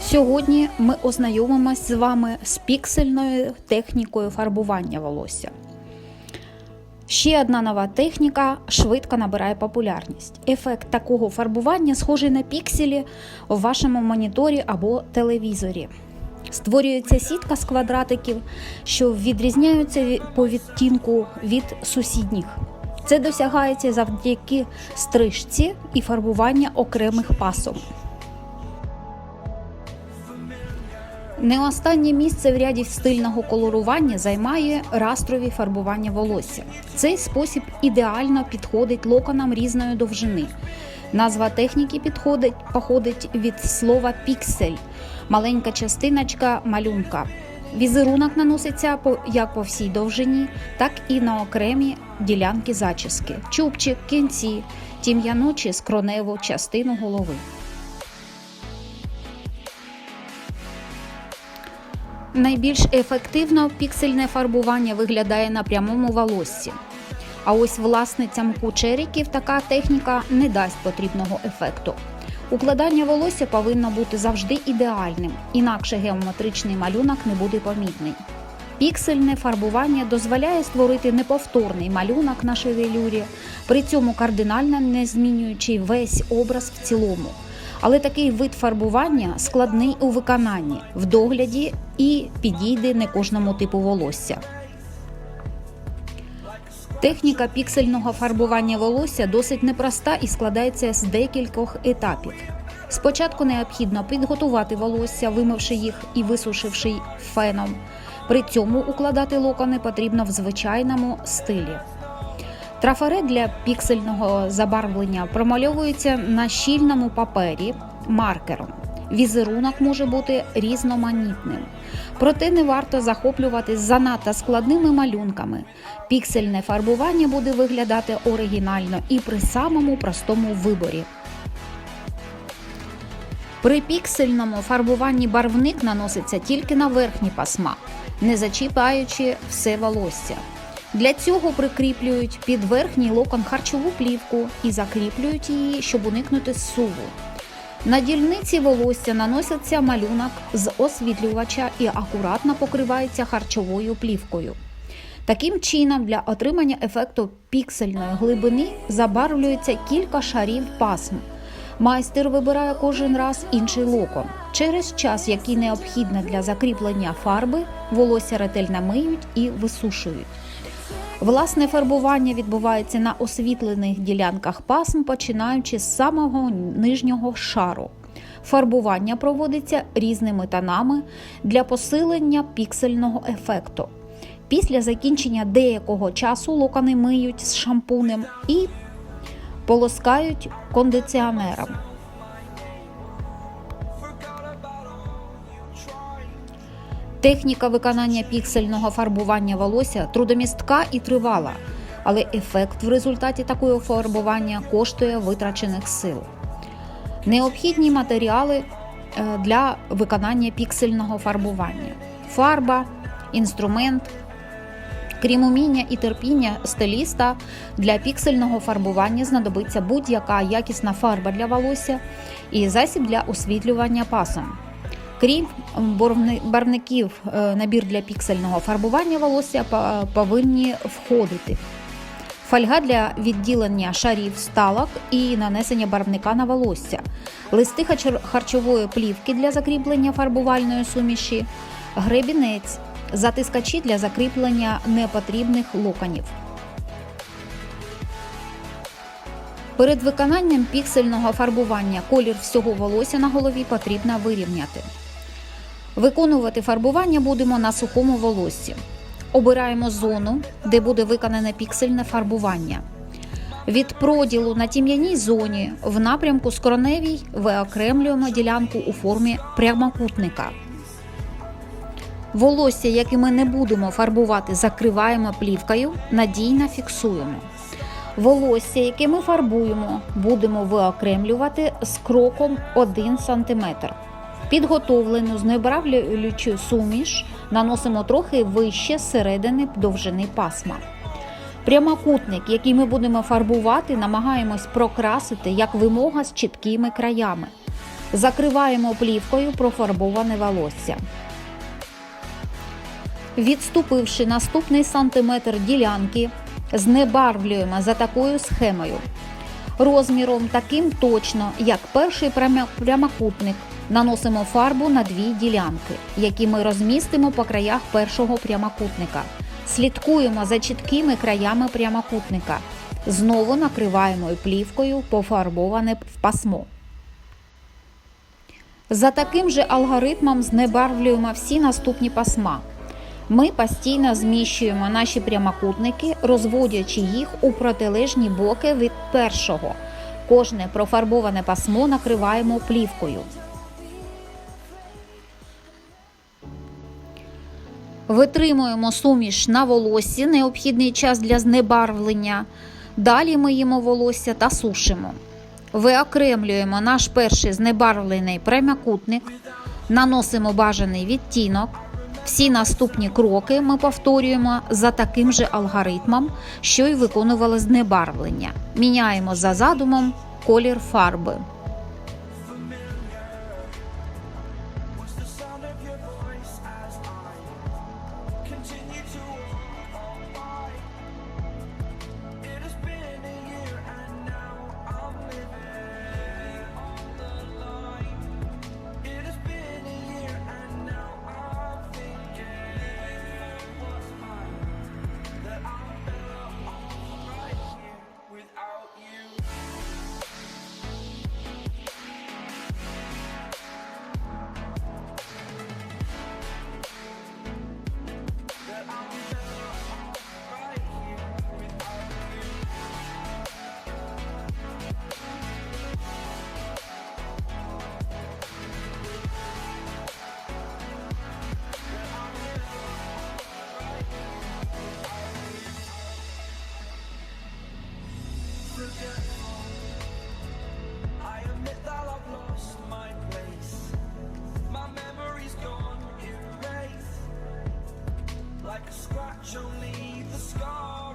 Сьогодні ми ознайомимось з вами з піксельною технікою фарбування волосся. Ще одна нова техніка швидко набирає популярність. Ефект такого фарбування схожий на пікселі в вашому моніторі або телевізорі. Створюється сітка з квадратиків, що відрізняються ві- по відтінку від сусідніх. Це досягається завдяки стрижці і фарбування окремих пасом. Не останнє місце в ряді стильного колорування займає растрові фарбування волосся. Цей спосіб ідеально підходить локонам різної довжини. Назва техніки підходить, походить від слова піксель, маленька частиночка малюнка. Візерунок наноситься як по всій довжині, так і на окремі ділянки зачіски, чубчик, кінці, тім'яну чи скроневу частину голови. Найбільш ефективно піксельне фарбування виглядає на прямому волоссі. А ось власницям кучеріків така техніка не дасть потрібного ефекту. Укладання волосся повинно бути завжди ідеальним, інакше геометричний малюнок не буде помітний. Піксельне фарбування дозволяє створити неповторний малюнок на шевелюрі, при цьому кардинально не змінюючи весь образ в цілому. Але такий вид фарбування складний у виконанні, в догляді і підійде не кожному типу волосся. Техніка піксельного фарбування волосся досить непроста і складається з декількох етапів. Спочатку необхідно підготувати волосся, вимивши їх і висушивши феном. При цьому укладати локони потрібно в звичайному стилі. Трафарет для піксельного забарвлення промальовується на щільному папері маркером. Візерунок може бути різноманітним. Проте не варто захоплюватись занадто складними малюнками. Піксельне фарбування буде виглядати оригінально і при самому простому виборі. При піксельному фарбуванні барвник наноситься тільки на верхні пасма, не зачіпаючи все волосся. Для цього прикріплюють під верхній локон харчову плівку і закріплюють її, щоб уникнути суву. На дільниці волосся наноситься малюнок з освітлювача і акуратно покривається харчовою плівкою. Таким чином, для отримання ефекту піксельної глибини забарвлюється кілька шарів пасм. Майстер вибирає кожен раз інший локон. Через час, який необхідно для закріплення фарби, волосся ретельно миють і висушують. Власне фарбування відбувається на освітлених ділянках пасм, починаючи з самого нижнього шару. Фарбування проводиться різними тонами для посилення піксельного ефекту. Після закінчення деякого часу локони миють з шампунем і полоскають кондиціонером. Техніка виконання піксельного фарбування волосся трудомістка і тривала, але ефект в результаті такого фарбування коштує витрачених сил. Необхідні матеріали е, для виконання піксельного фарбування: фарба, інструмент. Крім уміння і терпіння стиліста, для піксельного фарбування знадобиться будь-яка якісна фарба для волосся і засіб для освітлювання пасом. Крім барвників, е, набір для піксельного фарбування волосся повинні входити. Фольга для відділення шарів сталок і нанесення барвника на волосся, листи харчової плівки для закріплення фарбувальної суміші, гребінець, затискачі для закріплення непотрібних локонів. Перед виконанням піксельного фарбування колір всього волосся на голові потрібно вирівняти. Виконувати фарбування будемо на сухому волоссі. Обираємо зону, де буде виконане піксельне фарбування. Від проділу на тім'яній зоні в напрямку скроневій виокремлюємо ділянку у формі прямокутника. Волосся, яке ми не будемо фарбувати, закриваємо плівкою, надійно фіксуємо. Волосся, яке ми фарбуємо, будемо виокремлювати з кроком 1 см. Підготовлену знебравлюючу суміш наносимо трохи вище середини довжини пасма. Прямокутник, який ми будемо фарбувати, намагаємось прокрасити як вимога з чіткими краями. Закриваємо плівкою профарбоване волосся. Відступивши наступний сантиметр ділянки, знебарвлюємо за такою схемою. Розміром таким точно, як перший прямокутник, наносимо фарбу на дві ділянки, які ми розмістимо по краях першого прямокутника. Слідкуємо за чіткими краями прямокутника. Знову накриваємо плівкою пофарбоване в пасмо. За таким же алгоритмом знебарвлюємо всі наступні пасма. Ми постійно зміщуємо наші прямокутники, розводячи їх у протилежні боки від першого. Кожне профарбоване пасмо накриваємо плівкою. Витримуємо суміш на волоссі, необхідний час для знебарвлення. Далі миємо волосся та сушимо. Виокремлюємо наш перший знебарвлений прямокутник, наносимо бажаний відтінок. Всі наступні кроки ми повторюємо за таким же алгоритмом, що й виконували знебарвлення. Міняємо за задумом колір фарби. watch only the scar